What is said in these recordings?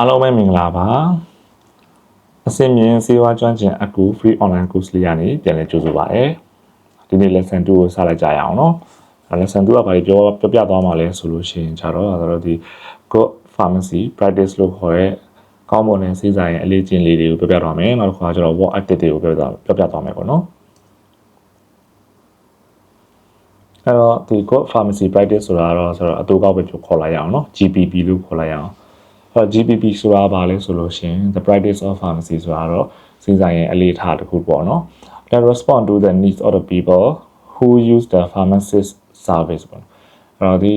အားလုံးပဲမင်္ဂလာပါအစင်မြင်စေဝါကျွမ်းကျင်အကူ free online course လေးကနေပြန်လည်ကြိုဆိုပါရစေဒီနေ့ lesson 2ကိုစလိုက်ကြရအောင်နော် lesson 2ကဘာပြောပြောပြသွားမှာလဲဆိုလို့ရှိရင်ခြားတော့ဒါတော့ဒီ good pharmacy practice လို့ခေါ်တဲ့ကောင်းမွန်တဲ့စေစားရဲ့အလေးကျင့်လေးတွေကိုပြောပြသွားမယ်နောက်တစ်ခါကျတော့ what active တွေကိုပြောပြပြောပြသွားမယ်ပေါ့နော်အဲ့တော့ဒီ good pharmacy practice ဆိုတာတော့ဆိုတော့အတူကောက်ပဲပြောခေါ်လိုက်ရအောင်နော် GPP လို့ခေါ်လိုက်ရအောင် အဲ့တော့ GPP ဆိုတာဘာလဲဆိုလို့ရှိရင် the practice of pharmacy ဆိုတာတော့စဉ်းစားရင်အလေးထားတစ်ခုပေါ့နော် that respond to the needs of the people who use the pharmacist service ပေါ့အဲ့တော့ဒီ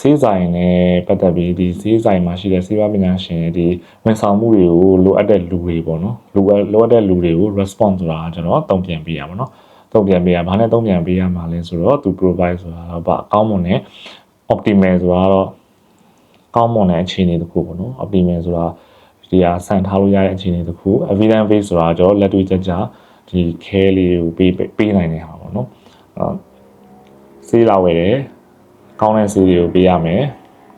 ဆေးဆိုင်နဲ့ပတ်သက်ပြီးဒီဆေးဆိုင်မှာရှိတဲ့ဆေးဝါးပညာရှင်ဒီဝန်ဆောင်မှုတွေကိုလိုအပ်တဲ့လူတွေပေါ့နော်လိုအပ်လိုအပ်တဲ့လူတွေကို response ဆိုတာကျွန်တော်တုံ့ပြန်ပေးရပါတော့တုံ့ပြန်ပေးရဘာနဲ့တုံ့ပြန်ပေးရမှာလဲဆိုတော့သူ provide ဆိုတာတော့ဗာအကောင်းမွန်တဲ့ optimal ဆိုတာတော့ ကောင်းမွန်တဲ့အခြေအနေတစ်ခုပေါ့နော် optimal ဆိုတာဒီဟာဆန်ထားလို့ရတဲ့အခြေအနေတစ်ခု evidence base ဆိုတာကျွန်တော်လက်တွေ့ကြကြဒီ care လေးကိုပေးပေးနိုင်တဲ့ဟာပေါ့နော်အဲဆေးလာဝယ်တယ်ကောင်းတဲ့ဆေးတွေကိုပေးရမယ်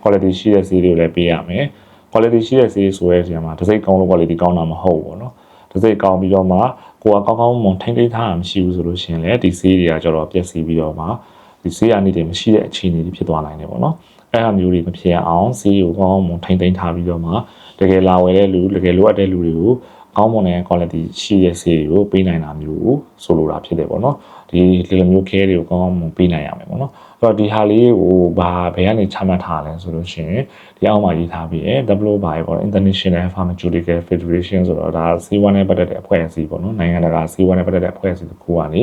quality ရှိတဲ့ဆေးတွေကိုလည်းပေးရမယ် quality ရှိတဲ့ဆေးဆိုရဲဆီမှာတစ်စိတ်ကောင်းလို့ quality ကောင်းတာမဟုတ်ဘူးပေါ့နော်တစ်စိတ်ကောင်းပြီးတော့မှကိုကကောင်းကောင်းမွန်ထိမ့်သိမ်းထားတာမရှိဘူးဆိုလို့ရှိရင်လည်းဒီဆေးတွေကကျတော့ပျက်စီးပြီးတော့မှဒီဆေးရနေတယ်မရှိတဲ့အခြေအနေတွေဖြစ်သွားနိုင်တယ်ပေါ့နော် အဲ့အမျိုးတွေမဖြစ်အောင်ဆေးကိုကောင်းကောင်းမွန်ထိမ့်သိမ်းထားပြီးတော့မှတကယ်လာဝယ်တဲ့လူတကယ်လိုအပ်တဲ့လူတွေကိုကောင်းမွန်တဲ့ quality ရှိတဲ့ဆေးတွေကိုပေးနိုင်တာမျိုးဆိုလိုတာဖြစ်တယ်ပေါ့နော်ဒီဒီလိုမျိုး care တွေကိုကောင်းကောင်းမွန်ပေးနိုင်ရမယ်ပေါ့နော်အဲ့တော့ဒီဟာလေးကိုဘာဘယ်ကနေချမှတ်ထားလဲဆိုလို့ရှိရင်ဒီအောက်မှာရေးထားပြီးရယ် W ဘာပေါ့ International Pharmaceutical Federation ဆိုတော့ဒါ C1 နဲ့ပတ်သက်တဲ့အဖွဲ့အစည်းပေါ့နော်နိုင်ငံတကာ C1 နဲ့ပတ်သက်တဲ့အဖွဲ့အစည်းတစ်ခုကနေ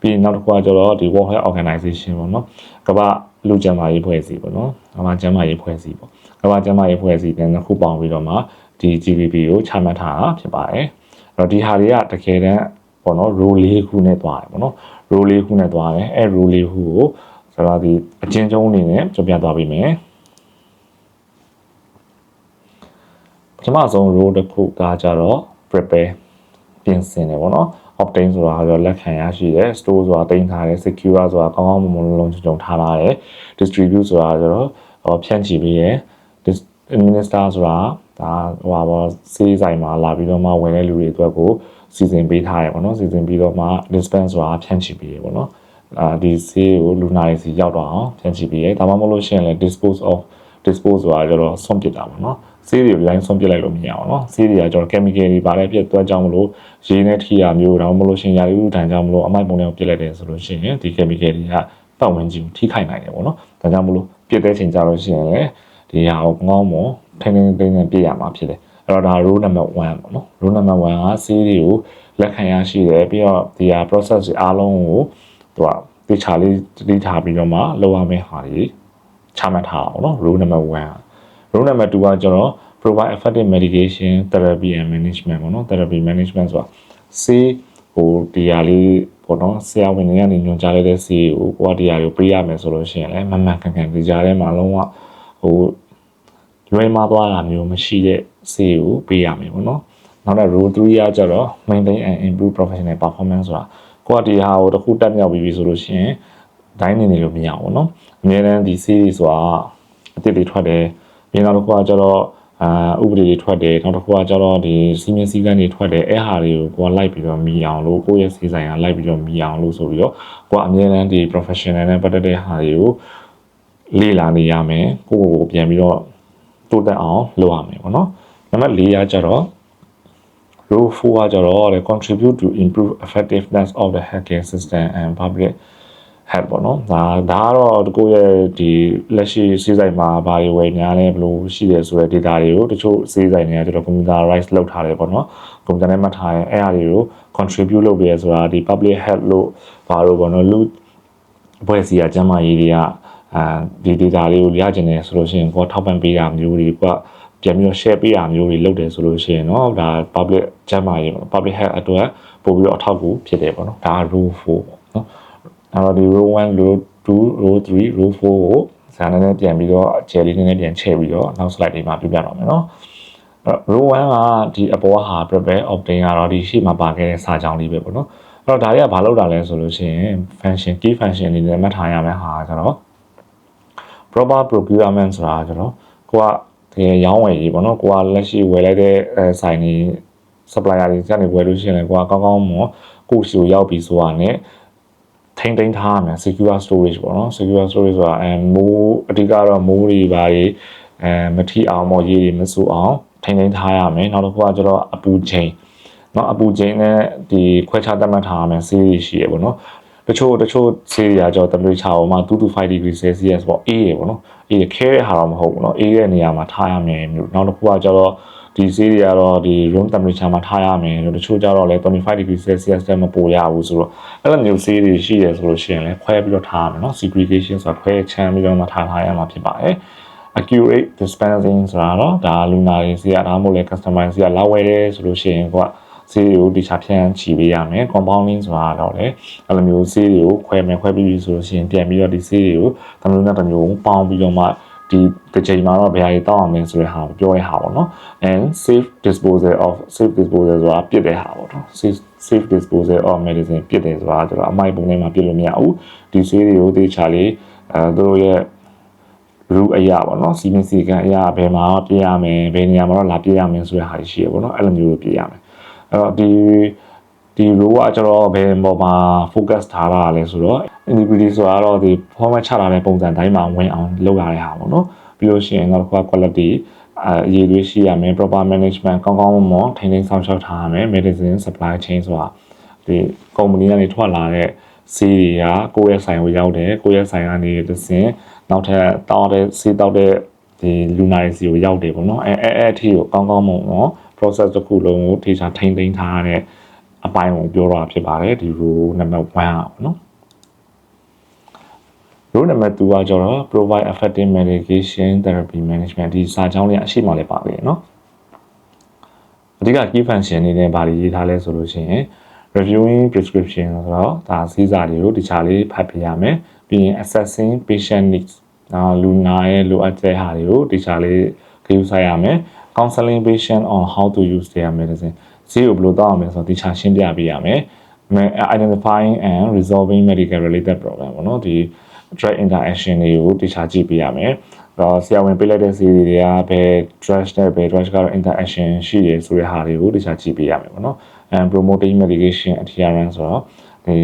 ပြီးနောက်တစ်ခုကကျတော့ဒီ World Health Organization ပေါ့နော်ကမ္ဘာ လူကျန်းမာရေးဖွဲ့စည်းပေါ့နော်ကမ္ဘာကျန်းမာရေးဖွဲ့စည်းပေါ့ကမ္ဘာကျန်းမာရေးဖွဲ့စည်းတဲ့နှစ်ခုပေါင်းပြီးတော့မှဒီ GBP ကိုချမှတ်ထားတာဖြစ်ပါတယ်အဲ့တော့ဒီဟာတွေကတကယ်တမ်းပေါ့နော် role လေးခုနဲ့တွားတယ်ပေါ့နော် role လေးခုနဲ့တွားတယ်အဲ role လေးခုကိုဆိုတော့ဒီအချင်းချင်းအနေနဲ့ကြပြသွားပြီမယ်ပထမဆုံး role တစ်ခုကကြတော့ prepare ပြင်ဆင်တယ်ပေါ့နော် obtain ဆိုတာကတော့လက်ခံရရှိတယ် store ဆိုတာတင်ထားတယ် secure ဆိုတာကောင်းကောင်းမွန်မွန်လုံးလုံးချုံချုံထားထားတယ် distribute ဆိုတာကျတော့ဖြန့်ချီပေးရယ် administer ဆိုတာဒါဟိုပါပေါ့စေးဆိုင်မှာလာပြီးတော့မှဝင်တဲ့လူတွေအတွက်ကိုစီစဉ်ပေးထားတယ်ပေါ့နော်စီစဉ်ပြီးတော့မှ dispense ဆိုတာဖြန့်ချီပေးရယ်ပေါ့နော်အာဒီဆေးကိုလူနာတွေစီရောက်တော့အောင်ဖြန့်ချီပေးရယ်ဒါမှမဟုတ်လို့ရှိရင်လည်း dispose of dispose ဆိုတာကျတော့ဆွန့်ပစ်တာပေါ့နော် ဆေးတွေကိုဒီတိုင်းဆွန့်ပစ်လိုက်လို့မရအောင်နော်ဆေးတွေကကျတော့ chemical တွေပါလဲပြတ်သွားကြောင်းမလို့ရေနဲ့ထိရမျိုးဒါမှမဟုတ်လို့ရှိရင်ရာသီဥတုတန်ကြောင်းမလို့အမိုက်ပုံတွေကိုပြစ်လိုက်တယ်ဆိုလို့ရှိရင်ဒီ chemical တွေကပတ်ဝန်းကျင်ကိုထိခိုက်နိုင်တယ်ပေါ့နော်ဒါကြောင့်မလို့ပြစ်တဲ့ချိန်ကြလို့ရှိရင်လည်းဒီဟာကိုငေါင်းမွန်ထိန်းထိန်းသိမ်းသိမ်းပြည့်ရမှာဖြစ်တယ်အဲ့တော့ဒါ rule number 1ပေါ့နော် rule number 1ကဆေးတွေကိုလက်ခံရရှိတယ်ပြီးတော့ဒီဟာ process တွေအားလုံးကိုသူကတေချာလေးတတိထားပြီးတော့မှလောက်ရမယ့်ဟာတွေချမှတ်ထားအောင်နော် rule number 1 rule number 2ကကျတော့ provide effective medication therapy and management ပေါ့နော် therapy management ဆိုတာဆေးဟိုဒီဟာလေးပေါ့နော်ဆရာဝန်တွေကနေညွှန်ကြားလိုက်တဲ့ဆေးကိုကိုကဒီဟာကိုပေးရမယ်ဆိုလို့ရှိရင်လည်းမမှန်ကန်ကန်ဒီကြားထဲမှာလုံးဝဟိုလွယ်မှားသွားတာမျိုးမရှိတဲ့ဆေးကိုပေးရမယ်ပေါ့နော်နောက်တော့ rule 3ကကျတော့ maintain and improve professional performance ဆိုတာကိုကဒီဟာကိုတစ်ခုတက်မြောက်ပြီးပြီဆိုလို့ရှိရင်ဒိုင်းနေနေလို့မရဘူးเนาะအများတန်းဒီစီးရီဆိုတာအတစ်တွေထွက်တယ် ပြီးနောက်တစ်ခုကကျတော့အာဥပဒေတွေထွက်တယ်နောက်တစ်ခုကကျတော့ဒီစီမင်းစည်းကမ်းတွေထွက်တယ်အဲ့ဟာတွေကိုကိုကလိုက်ပြီးတော့မြည်အောင်လို့ကိုယ့်ရဲ့စီဆိုင်ကလိုက်ပြီးတော့မြည်အောင်လို့ဆိုပြီးတော့ကိုကအများတန်းဒီ professional နဲ့ပတ်သက်တဲ့ဟာတွေကိုလေ့လာနေရမယ်ကိုယ့်ကိုပြန်ပြီးတော့တိုးတက်အောင်လုပ်ရမယ်ပေါ့နော်နံပါတ်၄ကကျတော့ Rule 4ကကြတော့ contribute to improve effectiveness of the healthcare system and public health ပေါ့နော်ဒါဒါကတော့တကိုရဲ့ဒီလက်ရှိစီးဆိုင်မှာဘာတွေဝယ်များလဲဘယ်လိုရှိတယ်ဆိုတဲ့ data တွေကိုတချို့စီးဆိုင်တွေကကျွန်တော် computerize လုပ်ထားတယ်ပေါ့နော် computer နဲ့မှတ်ထားရင်အဲ့အရာတွေကို contribute လုပ်ပြီးရဆိုတာဒီ public health လို့ဘာလို့ပေါ့နော်လူဘွဲစီကကျန်းမာရေးတွေကအာဒီ data လေးကိုရကျင်တယ်ဆိုလို့ရှိရင်ကိုထောက်ပံ့ပေးတာမျိုးတွေကပြန်ပြီးတော့ share ပေးတာမျိုးတွေလုပ်တယ်ဆိုလို့ရှိရင်เนาะဒါ public ကျန်းမာရေး public health အတွက်ပို့ပြီးတော့အထောက်အကူဖြစ်တယ်ပေါ့နော်ဒါ rule 4ပေါ့နော် အဲ့တော့ဒီ row 1 row 2 row 3 row 4ကိုဇာတ်နည်းနည်းပြန်ပြီးတော့အခြေလေးနည်းနည်းပြန်ချဲ့ပြီးတော့နောက် slide တွေမှာပြပြတော့မယ်နော်အဲ့တော့ row 1ကဒီအပေါ်ဟာ prepare obtain ကတော့ဒီရှေ့မှာပါခဲ့တဲ့စာကြောင်းလေးပဲပေါ့နော်အဲ့တော့ဒါတွေကဘာလုပ်တာလဲဆိုလို့ရှိရင် function key function တွေနဲ့မှတ်ထားရမယ့်ဟာကတော့ proper procurement ဆိုတာကတော့ကိုကတကယ်ရောင်းဝယ်ရေးပေါ့နော်ကိုကလက်ရှိဝယ်လိုက်တဲ့အဲဆိုင်တွေ supplier တွေကနေဝယ်လို့ရှိရင်လည်းကိုကကောင်းကောင်းမွန်ကိုရှိကိုရောက်ပြီးဆိုတာနဲ့ ထိန်းသိမ်းထားရမယ် secure storage ပေါ့နော် secure storage ဆိုတာအဲမိုးအဓိကတော့မိုးတွေပါတွေအဲမထိအောင်ပေါ့ရေတွေမဆူအောင်ထိန်းသိမ်းထားရမယ်နောက်တစ်ခုကကျတော့အပူချိန်နော်အပူချိန်နဲ့ဒီခွဲခြားသတ်မှတ်ထားရမယ်ဆေးတွေရှိရပေါ့နော်တချို့တချို့ဆေးတွေကကျတော့ temperature ပေါ်မှာ2 to 5 degree celsius ပေါ့အေးရပေါ့နော်အေးရခဲတဲ့ဟာတော့မဟုတ်ဘူးနော်အေးတဲ့နေရာမှာထားရမယ်မျိုးနောက်တစ်ခုကကျတော့ ဒီဆေးတွေကတော့ဒီ room temperature မှာထားရမယ်လို့တချို့ကျတော့လည်း25 degree celsius တက်မပိုရဘူးဆိုတော့အဲ့လိုမျိုးဆေးတွေရှိရဆိုလို့ရှိရင်လည်းခွဲပြီးတော့ထားရမယ်เนาะ segregation ဆိုတာခွဲချမ်းပြီးတော့မှထားထားရမှာဖြစ်ပါတယ် accurate dispensing ဆိုတာတော့ဒါလူနာတွေစီကဒါမှမဟုတ်လေ customer စီကလာဝယ်တယ်ဆိုလို့ရှိရင်ကိုကဆေးတွေကိုတခြားဖြန်းချီပေးရမယ် compounding ဆိုတာတော့လေအဲ့လိုမျိုးဆေးတွေကိုခွဲမယ်ခွဲပြီးပြီဆိုလို့ရှိရင်ပြန်ပြီးတော့ဒီဆေးတွေကိုတစ်မျိုးနဲ့တစ်မျိုးပေါင်းပြီးတော့မှ ဒီတစ်ချိန်မှာတော့ဘယ်ဟာတွေတောက်အောင်လဲဆိုတဲ့ဟာကိုပြောရဟာပေါ့နော် and safe disposal of safe disposal ဆိုတာပြစ်တဲ့ဟာပေါ့နော် safe safe disposal of medicine ပြစ်တယ်ဆိုတာကျတော့အမိုက်ပုံထဲမှာပြစ်လို့မရဘူးဒီဆေးတွေကိုတေချာလေးအဲတို့ရဲ့ rule အရာပေါ့နော်စီမင်းစီကန်အရာဘယ်မှာပြရမယ်ဘယ်နေရာမှာတော့လာပြရမယ်ဆိုတဲ့ဟာရှိရပေါ့နော်အဲ့လိုမျိုးလိုပြရမယ်အဲ့တော့ဒီ ဒီ rule ကကျတော့ဘယ်ပေါ်မှာ focus ထားတာလဲဆိုတော့ individual ဆိုတော့ဒီ format ချထားတဲ့ပုံစံတိုင်းမှာဝင်အောင်လုပ်ရတဲ့ဟာပေါ့နော်ပြီးလို့ရှိရင်တော့ quality အရေးတွေရှိရမယ် proper management ကောင်းကောင်းမွန်မွန်ထိန်းသိမ်းဆောင်ရှောက်ထားရမယ် medicine supply chain ဆိုတာဒီ company ကနေထွက်လာတဲ့ဆေးတွေကကိုယ့်ရဲ့ဆိုင်ကိုရောက်တယ်ကိုယ့်ရဲ့ဆိုင်ကနေတစ်စင်နောက်ထပ်တောက်တဲ့ဆေးတောက်တဲ့ဒီလူနာတွေစီကိုရောက်တယ်ပေါ့နော်အဲအဲအဲအထီကိုကောင်းကောင်းမွန်မွန် process တစ်ခုလုံးကိုထေချာထိန်းသိမ်းထားရတဲ့ အပိုင်းကိုပြောတော့ဖြစ်ပါတယ်ဒီ rule number 1อ่ะနော် rule number 2ကကျတော့ provide effective medication therapy management ဒီစာကြောင်းလေးအရှိမှလည်းပါပြီเนาะအဓိက key function နေနဲ့ဗာလေးရေးထားလဲဆိုလို့ရှိရင် reviewing prescription ဆိုတော့ဒါစည်းစာတွေကိုတခြားလေးဖတ်ပြရမယ်ပြီးရင် assessing patient needs နောက်လူနာရဲ့လိုအပ်တဲ့ဟာတွေကိုတခြားလေးဂရုစိုက်ရမယ် counseling patient on how to use their medicine ဈေးကိုဘယ်လိုတောင်းရမလဲဆိုတော့တခြားရှင်းပြပေးရမယ် identifying and resolving medical related problem ပေါ့နော်ဒီ drug interaction တွေကိုတခြားကြည့်ပေးရမယ်တော့ဆရာဝန်ပေးလိုက်တဲ့စီတွေကဘယ် drug နဲ့ဘယ် drug ကတော့ interaction ရှိရဆိုတဲ့ဟာတွေကိုတခြားကြည့်ပေးရမယ်ပေါ့နော် and promoting medication adherence ဆိုတော့ဒီ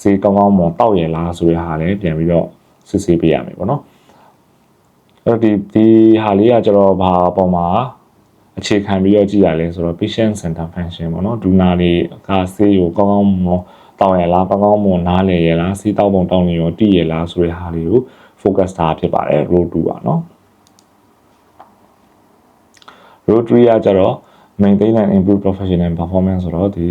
စေးကောင်းကောင်းမွန်တောက်ရလားဆိုတဲ့ဟာလည်းပြန်ပြီးတော့စစ်ဆေးပေးရမယ်ပေါ့နော်အဲ့တော့ဒီဒီဟာလေးကကျတော့ဘာပုံမှာ အခြေခံပြီးတော့ကြည့်ရလဲဆိုတော့ patient center function ပေါ့နော်ဒူနာတွေကဆေးကိုကောင်းကောင်းမွန်တောက်ရလားကောင်းကောင်းမွန်နားလေရလားဆေးတောက်ပုံတောက်နေရောတည်ရလားဆိုတဲ့ဟာလေးကို focus ထားဖြစ်ပါတယ် row 2ပါနော် row 3ကကျတော့ maintain and improve professional performance ဆိုတော့ဒီ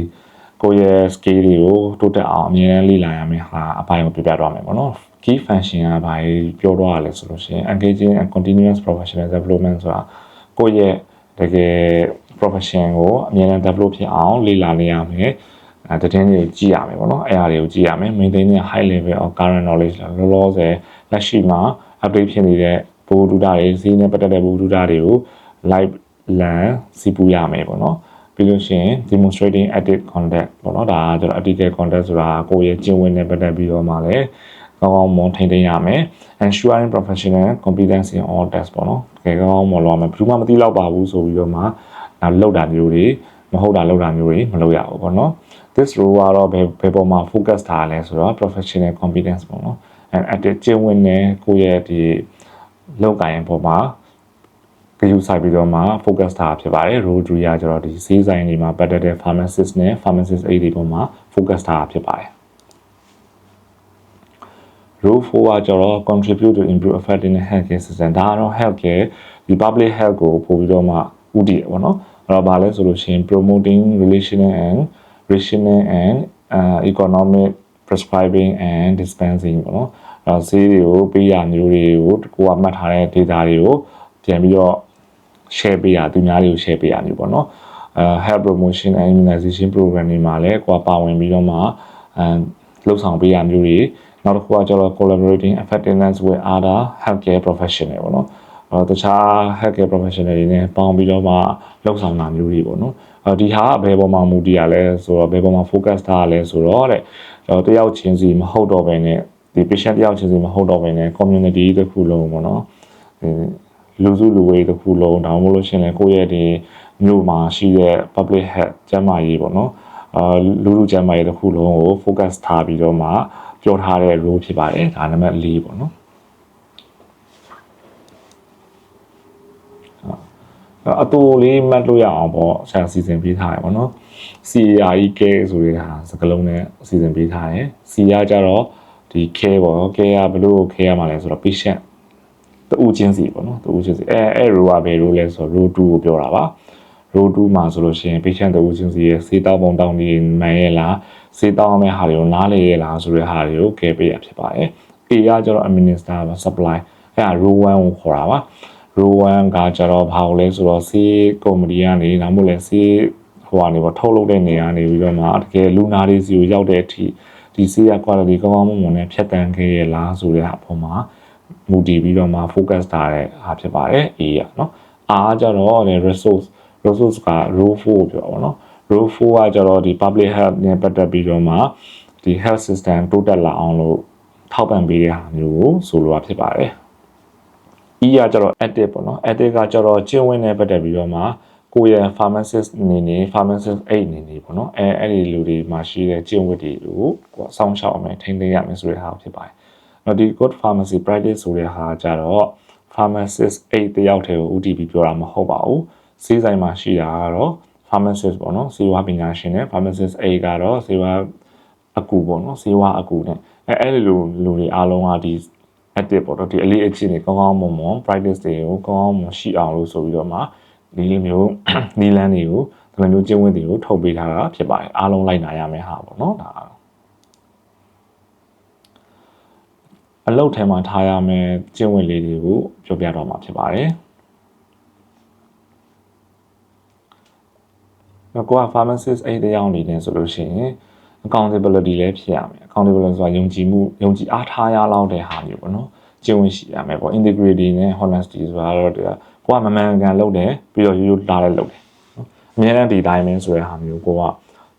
ကိုယ့်ရဲ့ skill တွေကိုတိုးတက်အောင်အမြဲတမ်းလေ့လာရမယ်ဟာအပိုင်းကိုပြပြတော့မယ်ပေါ့နော် key function ကဘာပြောတော့ရလဲဆိုလို့ရှိရင် engaging and continuous professional development ဆိုတာကိုယ့်ရဲ့ တကယ် profession ကိုအမြဲတမ်း develop ဖြစ်အောင်လေ့လာနေရမယ်အဲတည်င်းတွေကိုကြည့်ရမယ်ပေါ့နော်အဲ့အရာတွေကိုကြည့်ရမယ် maintaining a high level of current knowledge လောလောဆယ်လက်ရှိမှာ update ဖြစ်နေတဲ့ဘူဒူတာတွေစီးနဲ့ပတ်သက်တဲ့ဘူဒူတာတွေကို live လန်စီပူရမယ်ပေါ့နော်ပြီးလို့ရှိရင် demonstrating active contact ပေါ့နော်ဒါကကျွန်တော် active contact ဆိုတာကိုယ့်ရဲ့ကျင့်ဝတ်နဲ့ပတ်သက်ပြီးတော့မှလည်း ကောင်းကောင်းမွန်ထိန်းသိမ်းရမယ် ensuring professional competence in all tasks ပေါ့နော်တကယ်ကောင်းကောင်းမွန်လို့ရမယ်ဘယ်သူမှမသိတော့ပါဘူးဆိုပြီးတော့မှနောက်လောက်တာမျိုးတွေမဟုတ်တာလောက်တာမျိုးတွေမလုပ်ရဘူးပေါ့နော် this role ကတော့ဘယ်ဘယ်ပေါ်မှာ focus ထားလဲဆိုတော့ professional competence ပေါ့နော် and active ကျင့်ဝတ်နဲ့ကိုယ့်ရဲ့ဒီလောက်ကိုင်းပေါ်မှာဂရုစိုက်ပြီးတော့မှ focus ထားဖြစ်ပါတယ် role 3ကကျတော့ဒီဈေးဆိုင်တွေမှာပတ်သက်တဲ့ pharmacist နဲ့ pharmacist aid တွေပေါ်မှာ focus ထားဖြစ်ပါတယ် role 4ကကျတော့ contribute to improve effectiveness healthcare system ဒါကတော့ healthcare ဒီ public health ကိုပို့ပြီးတော့မှဥတည်ရပါတော့အဲ့တော့ဗာလဲဆိုလို့ရှိရင် promoting relational and rational and uh, economic prescribing and dispensing ပေါ့နော်အဲဈေးတွေကိုပေးရမျိုးတွေကိုကိုကမှတ်ထားတဲ့ data တွေကိုပြန်ပြီးတော့ share ပေးရသူများတွေကို share ပေးရမျိုးပေါ့နော်အဲ health promotion and immunization program တွေမှာလည်းကိုကပါဝင်ပြီးတော့မှအဲလှုပ်ဆောင်ပေးရမျိုးတွေ နောက်တစ်ခုကကျတော့ collaborating effectiveness with other healthcare professional ပေါ့နော်အဲတခြား healthcare professional တွေနဲ့ပေါင်းပြီးတော့မှလှုပ်ဆောင်တာမျိုးတွေပေါ့နော်အဲဒီဟာဘယ်ပေါ်မှာမူတည်ရလဲဆိုတော့ဘယ်ပေါ်မှာ focus ထားရလဲဆိုတော့တဲ့တယောက်ချင်းစီမဟုတ်တော့ဘဲနဲ့ဒီ patient တယောက်ချင်းစီမဟုတ်တော့ဘဲနဲ့ community တစ်ခုလုံးပေါ့နော်လူစုလူဝေးတစ်ခုလုံးဒါမှမဟုတ်လို့ရှရင်လည်းကိုယ့်ရဲ့ဒီမြို့မှာရှိတဲ့ public health ကျန်းမာရေးပေါ့နော်အာလူလူကျန်းမာရေးတစ်ခုလုံးကို focus ထားပြီးတော့မှ ပြောထားတဲ့ role ဖြစ်ပါတယ်ဒါနံပါတ်၄ပေါ့နော်အတူလေးမှတ်လို့ရအောင်ပေါ့ဆရာစီစဉ်ပေးထားရပါတော့ CARE care ဆိုတဲ့ဟာစကလုံးနဲ့စီစဉ်ပေးထားတယ် C ကကြတော့ဒီ care ပေါ့ care ကဘလို့ care ရမှာလဲဆိုတော့ patient တူချင်းစီပေါ့နော်တူချင်းစီအဲအဲ row ကဘယ် row လဲဆိုတော့ row 2ကိုပြောတာပါ row 2မှာဆိုလို့ရှိရင် patient တူချင်းစီရဲ့စေတောက်ပုံတောင်းဒီမှန်ရဲ့လား စေတောက်မဲ့ဟာတွေကိုနားလေရဲ့လားဆိုတဲ့ဟာတွေကို care ပေးရဖြစ်ပါတယ် A ကကျတော့ administer supply အဲဒါ row 1ကိုခေါ်တာပါ row 1ကကျတော့ဘာလို့လဲဆိုတော့ C ကုမ္ပဏီကနေဒါမှမဟုတ်လဲ C ဟိုကနေပေါ့ထုတ်လုပ်တဲ့နေရာနေပြီးတော့မှတကယ်လူနာတွေစီကိုရောက်တဲ့အထိဒီဆေးရ quality ကောင်းကောင်းမွန်မွန်နဲ့ဖြတ်တန်းခဲ့ရလားဆိုတဲ့အပေါ်မှာမူတည်ပြီးတော့မှ focus ထားတဲ့အားဖြစ်ပါတယ် A ရเนาะ R ကျတော့ resource resource က row 4ပြောပါတော့ row 4ကကျတော့ဒီ public health နဲ့ပတ်သက်ပြီးတော့မှဒီ health system တိုးတက်လာအောင်လို့ထောက်ပံ့ပေးတဲ့ဟာမျိုးကိုဆိုလိုတာဖြစ်ပါတယ် E ကကျတော့ active ပေါ့နော် active ကကျတော့ကျင့်ဝတ်နဲ့ပတ်သက်ပြီးတော့မှကိုယ့်ရဲ့ pharmacist အနေနဲ့ pharmacist အိတ်အနေနဲ့ပေါ့နော်အဲအဲ့ဒီလူတွေမှာရှိတဲ့ကျင့်ဝတ်တွေကိုကိုယ်စောင့်ရှောက်အောင်မယ်ထိန်းသိမ်းရမယ်ဆိုတဲ့ဟာဖြစ်ပါတယ်။နောက်ဒီ good pharmacy practice ဆိုတဲ့ဟာကြတော့ pharmacist အိတ်တယောက်တည်းကို UTP ပြောတာမဟုတ်ပါဘူး။စေးဆိုင်မှာရှိတာကတော့ pharmacist ပေါ့နော်စေဝါပညာရှင်နဲ့ pharmacist အိတ်ကတော့စေဝါအကူပေါ့နော်စေဝါအကူနဲ့အဲအဲ့ဒီလူလူတွေအားလုံးကဒီ active ပေါ့တော့ဒီအလေးအကျင့်တွေကောင်းကောင်းမွန်မွန် practice တွေကိုကောင်းကောင်းမွန်ရှိအောင်လို့ဆိုပြီးတော့မှဒီလိုမျိုးနီလန်းတွေကိုဒီလိုမျိုးကျင့်ဝတ်တွေကိုထုတ်ပေးထားတာဖြစ်ပါတယ်အားလုံးလိုက်နာရမယ်ဟာပေါ့နော်ဒါအလုတ်ထဲမှာထားရမယ်ကျင့်ဝတ်လေးတွေကိုပြောပြတော့မှာဖြစ်ပါတယ် နောက်ကိုက pharmacist အဲ့တရားအနေနဲ့ဆိုလို့ရှိရင် accountability လည်းဖြစ်ရမယ် accountability ဆိုတာယုံကြည်မှုယုံကြည်အားထားရလောက်တဲ့ဟာမျိုးပေါ့နော်ကျင့်ဝတ်ရှိရမယ်ပေါ့ integrity နဲ့ honesty ဆိုတာတော့ကိုကမမှန်ကန်လုပ်တယ်ပြီးတော့ရိုးရိုးလာလည်းလုပ်တယ်နော်အများအားဒီတိုင်းပဲဆိုတဲ့ဟာမျိုးကိုက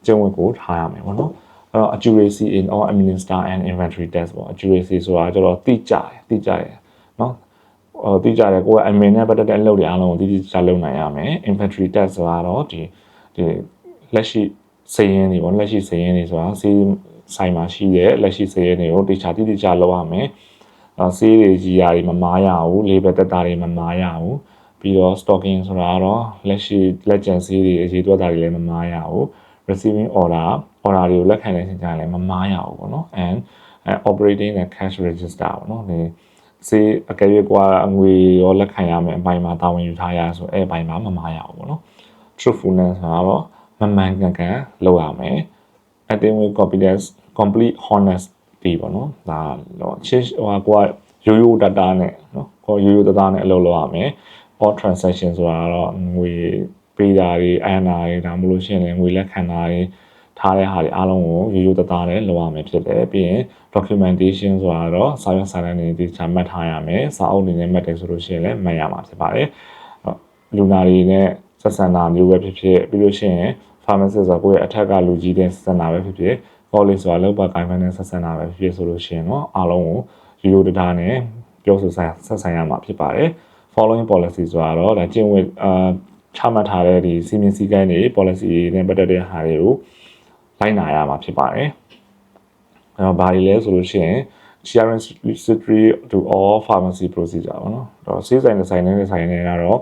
ကျင့်ဝတ်ကိုထားရမယ်ပေါ့နော်အဲ့တော့ accuracy in all administer and inventory test ပေါ့ accuracy ဆိုတာကျတော့တိကျတယ်တိကျတယ်နော်ဟိုတိကျတယ်ကိုက admin နဲ့ပတ်သက်တဲ့အလုပ်တွေအားလုံးကိုတိတိကျကျလုပ်နိုင်ရမယ် inventory test ဆိုတာတော့ဒီ ဒီလက်ရှိစည်ရင်းတွေပေါ့လက်ရှိစည်ရင်းတွေဆိုတာစီးဆိုင်မှာရှိတဲ့လက်ရှိစည်ရင်းတွေကိုတေချာတိတိကျလုပ်ရမယ်အဲဆေးတွေကြီးရာတွေမမားရဘူးလေဘက်တက်တာတွေမမားရဘူးပြီးတော့ stocking ဆိုတာကတော့လက်ရှိလက်ကျန်ဆေးတွေအရေးသွက်တာတွေလည်းမမားရဘူး receiving order order တွေကိုလက်ခံတဲ့ချိန်ကျရင်လည်းမမားရဘူးပေါ့နော် and operating the cash register ပေါ့နော်ဒီစေးအကယ်၍ကွာငွေရောလက်ခံရမယ်အပိုင်းမှာတာဝန်ယူထားရဆိုအဲ့အပိုင်းမှာမမားရဘူးပေါ့နော် truthfulness ဆိုတော့မမှန်ကန်ကန်လုပ်ရမယ် attain with confidence complete honesty ပေါ့နော်ဒါတော့ချစ်ဟိုကွာရိုးရိုးတတာနဲ့နော်ကိုရိုးရိုးတတာနဲ့အလုပ်လုပ်ရမယ် all transaction ဆိုတာတော့ငွေပေးတာတွေအန်နာတွေဒါမှမဟုတ်ရှင်လည်းငွေလက်ခံတာတွေထားတဲ့ဟာတွေအားလုံးကိုရိုးရိုးသားသားနဲ့လုပ်ရမယ်ဖြစ်တယ်ပြီးရင် documentation ဆိုတာတော့စာရွက်စာတမ်းတွေဒီချမှတ်ထားရမယ်စာအုပ်အနေနဲ့မှတ်တယ်ဆိုလို့ရှိရင်လည်းမှတ်ရမှာဖြစ်ပါတယ်လူနာတွေနဲ့ ဆက်ဆံတာမျိုးပဲဖြစ်ဖြစ်ပြီးလို့ရှိရင် pharmacist ဆိုကိုယ့်ရဲ့အထက်ကလူကြီးတဲ့ဆက်ဆံတာပဲဖြစ်ဖြစ် college ဆိုတာလောက်ပါကိုင်ဖန်နဲ့ဆက်ဆံတာပဲဖြစ်ဖြစ်ဆိုလို့ရှိရင်တော့အားလုံးကိုရိုးရိုးသားသားနဲ့ပြောဆိုဆိုင်ဆက်ဆံရမှာဖြစ်ပါတယ် following policy ဆိုတာတော့ဒါကျင့်ဝတ်အာချမှတ်ထားတဲ့ဒီစီမင်းစည်းကမ်းတွေ policy တွေနဲ့ပတ်သက်တဲ့ဟာတွေကိုလိုက်နာရမှာဖြစ်ပါတယ်။အဲတော့ဘာတွေလဲဆိုလို့ရှိရင် sharing history to all pharmacy procedure ပေါ့နော်။တော့စေးဆိုင်တဲ့ဆိုင်နဲ့ဆိုင်နဲ့ကတော့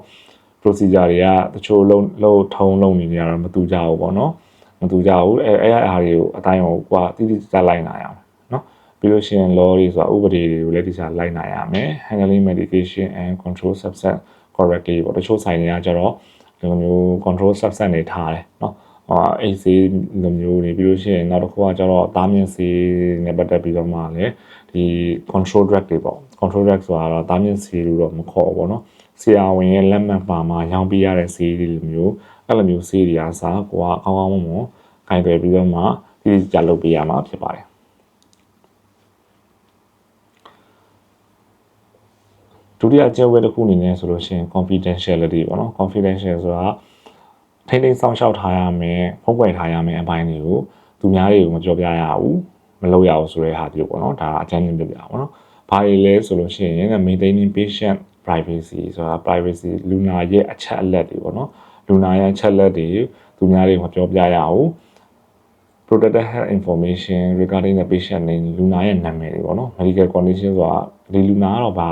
procedure တွေကတချို့လုံးလုံးထုံးလုံးနေကြတော့မတူကြဘူးပေါ့နော်။မတူကြဘူးအဲအဲ့အရာတွေကိုအတိုင်းကိုကွာတိတိကျကျလိုက်နာရအောင်နော်။ပြီးလို့ရှိရင် law တွေဆိုတာဥပဒေတွေကိုလည်းတိကျလိုက်နာရမယ် handling medication and control substance correctly ပေါ့တချို့ဆိုင်တွေကကျတော့ဒီလိုမျိုး control substance တွေထားတယ်နော်အာအိတ်ဆေးလိုမျိုးတွေပြီးလို့ရှိရင်နောက်တစ်ခုကကျတော့တားမြင့်ဆေးနဲ့ပတ်သက်ပြီးတော့မှလည်းဒီ control drug တွေပေါ့ control drug ဆိုတာတော့တားမြင့်ဆေးလို့တော့မခေါ်ဘူးပေါ့နော် ဆရာဝန်ရဲ့လက်မှတ်ပါမှာရောင်းပေးရတဲ့ဆေးတွေလိုမျိုးအဲ့လိုမျိုးဆေးတွေအားစားကိုကကောင်းကောင်းမွန်မွန်ခိုင်တွယ်ပြီးတော့မှဒီကြလုပ်ပေးရမှာဖြစ်ပါတယ်ဒုတိယကျဲဝဲတစ်ခုအနေနဲ့ဆိုလို့ရှိရင် confidentiality ပေါ့နော် confidential ဆိုတာထိမ့်သိမ်းစောင့်ရှောက်ထားရမယ်ဖုံးကွယ်ထားရမယ်အပိုင်းတွေကိုသူများတွေကိုမကြော်ပြရဘူးမလုပ်ရဘူးဆိုတဲ့ဟာဒီလိုပေါ့နော်ဒါအကြမ်းမြင်ပြပြပါပေါ့နော်ဘာတွေလဲဆိုလို့ရှိရင် maintaining patient privacy ဆိုတာ privacy လူနာရဲ့အချက်အလက်တွေပေါ့နော်လူနာရဲ့အချက်အလက်တွေသူများတွေမပြောပြရအောင် protected health information regarding the patient name လူနာရဲ့နာမည်တွေပေါ့နော် medical condition ဆိုတာဒီလူနာကတော့ဘာ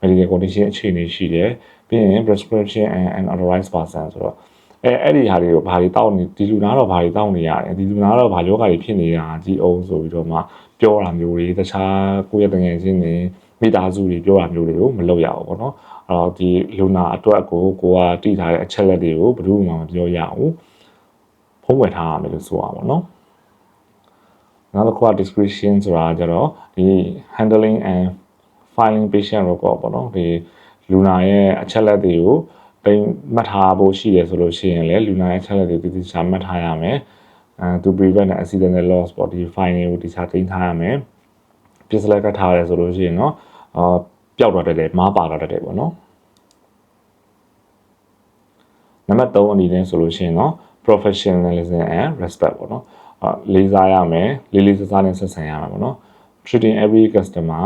medical condition အခြေအနေရှိတယ်ပြီးရင် prescription and an authorized person ဆိုတော့အဲအဲ့ဒီဟာတွေကိုဘာတွေတောက်နေဒီလူနာတော့ဘာတွေတောက်နေရတယ်ဒီလူနာတော့ဘာယောဂတွေဖြစ်နေတာကြီးအောင်ဆိုပြီးတော့မှပြောတာမျိုးတွေတခြားကိုယ့်ရဲ့တငယ်ချင်းတွေ မိသားစုတွေပြောတာမျိုးတွေကိုမလုပ်ရဘူးပေါ့နော်အဲ့တော့ဒီလူနာအတွက်ကိုကိုကတိထားတဲ့အချက်လက်တွေကိုဘယ်သူမှမပြောရဘူးဖုံးဝယ်ထားရမယ်လို့ဆိုရပါဘောနော်နောက်တစ်ခုက description ဆိုတာကြတော့ဒီ handling and filing patient record ပေါ့နော်ဒီလူနာရဲ့အချက်လက်တွေကိုတိမ်မှတ်ထားဖို့ရှိတယ်ဆိုလို့ရှိရင်လည်းလူနာရဲ့အချက်လက်တွေတည်တည်ချာမှတ်ထားရမယ်အဲ to prevent accidental loss ပေါ့ဒီ file တွေကိုတည်ချာတင်ထားရမယ်ပစ္စလက်ကထားရဲဆိုလို့ရှိရင်เนาะ အာပျောက်သွားတတ်တယ်မားပါသွားတတ်တယ်ပေါ့နော်နံပါတ်3အနေနဲ့ဆိုလို့ရှိရင်တော့ professionalism and respect ပေါ့နော်အာလေးစားရမယ်လေးလေးစားစားနဲ့ဆက်ဆံရမယ်ပေါ့နော် treating every customer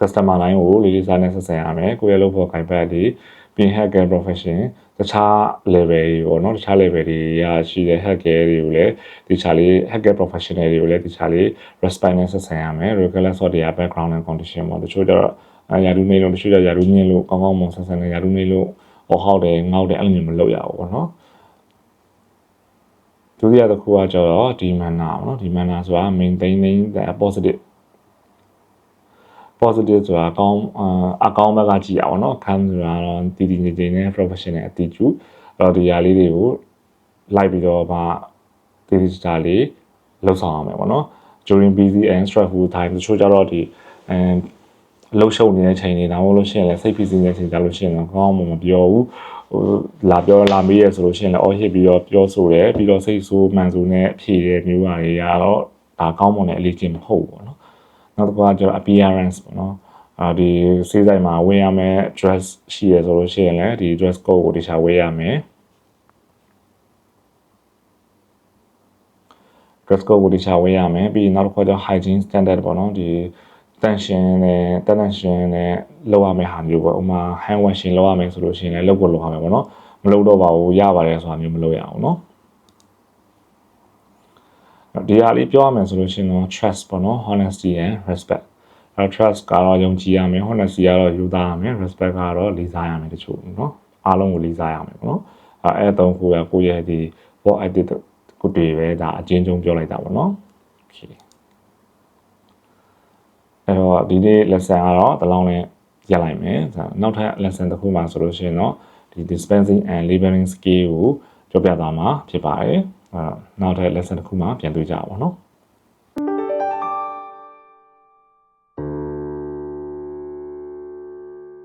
customer line ကိုလေးလေးစားနဲ့ဆက်ဆံရမယ်ကိုယ့်ရဲ့လုပ်ဖို့ခိုင်ပတ်သည့် being hacker profession တခြား level တွေပေါ့နော်တခြား level တွေရရှိတဲ့ hacker တွေကိုလည်းဒီခြားလေး hacker professional တွေကိုလည်းဒီခြားလေး respect နဲ့ဆက်ဆံရမယ် regardless of their background and condition ပေါ့တချို့ကျတော့ယာဒူနေလို့တချို့ကျယာဒူမြင်လို့ကောင်းကောင်းမွန်ဆက်ဆံနေယာဒူနေလို့ဟောဟောက်တယ်ငေါက်တယ်အဲ့လိုမျိုးမလုပ်ရဘူးပေါ့နော်ဒုတိယတစ်ခုကကျတော့ဒီ manner ပေါ့နော်ဒီ manner ဆိုတာ maintaining the positive positive ဆိုတာအကောင်းအကောင်းဘက်ကကြည့်ရအောင်နော်ခံဆိုတာတော့တည်တည်ငြိမ်ငြိမ်နဲ့ professional attitude အဲ့တော့ဒီຢာလေးတွေကိုလိုက်ပြီးတော့မှတည်တည်ကြကြလေးလှုပ်ဆောင်အောင်မယ်ပေါ့နော် during busy and stressful time တချို့ကြတော့ဒီအဲလှုပ်ရှုပ်နေတဲ့ချိန်တွေဒါမှမဟုတ်လို့ရှိရင်လည်းစိတ်ဖိစီးနေတဲ့ချိန်ကြလို့ရှိရင်တော့ကောင်းမှမပြောဘူးဟိုလာပြောလာမေးရဆိုလို့ရှိရင်လည်းအော်ဟစ်ပြီးတော့ပြောဆိုတယ်ပြီးတော့စိတ်ဆိုးမှန်ဆိုးနဲ့ဖြည့်တဲ့မျိုးပါတွေရတော့ဒါကောင်းမွန်တဲ့အလေးချင်းမဟုတ်ဘူးပေါ့နော် နောက်တစ်ခါကျတော့ appearance ပေါ့နော်အာဒီစေးဆိုင်မှာဝင်ရမယ် dress ရှိရဆိုလို့ရှိရင်လည်းဒီ dress code ကိုတခြားဝေးရမယ် dress code ကိုတခြားဝေးရမယ်ပြီးနောက်တစ်ခါကျတော့ hygiene standard ပေါ့နော်ဒီတန်ရှင်နဲ့တန်တန်ရှင်နဲ့လောက်ရမယ့်ဟာမျိုးပေါ့ဥမာ hand washing လောက်ရမယ်ဆိုလို့ရှိရင်လည်းလုပ်ဖို့လုပ်ရမယ်ပေါ့နော်မလုပ်တော့ပါဘူးရပါတယ်ဆိုတာမျိုးမလုပ်ရအောင်နော် ဒီဟာလေးပြောရမယ်ဆိုလို့ရှိရင်တော့ trust ပေါ့နော် honesty and respect အဲ trust ကတော့ယုံကြည်ရမယ် honesty ကတော့ယူသားရမယ် respect ကတော့လေးစားရမယ်တချို့နော်အားလုံးကိုလေးစားရမယ်ပေါ့နော်အဲအဲ့အသုံးခုကကိုယ့်ရဲ့ဒီ work ethic ကိုတွေပဲဒါအချင်းချင်းပြောလိုက်တာပေါ့နော် okay အဲ့တော့ဒီနေ့ lesson ကတော့ဒီလောက်နဲ့ရပ်လိုက်မယ်နောက်ထပ် lesson တစ်ခုမှဆိုလို့ရှိရင်တော့ဒီ dispensing and labeling skill ကိုကြောပြသွားမှာဖြစ်ပါတယ် အဲနောက်ထပ် lesson တစ်ခုမှပြန်တွေ့ကြပါဘောနော်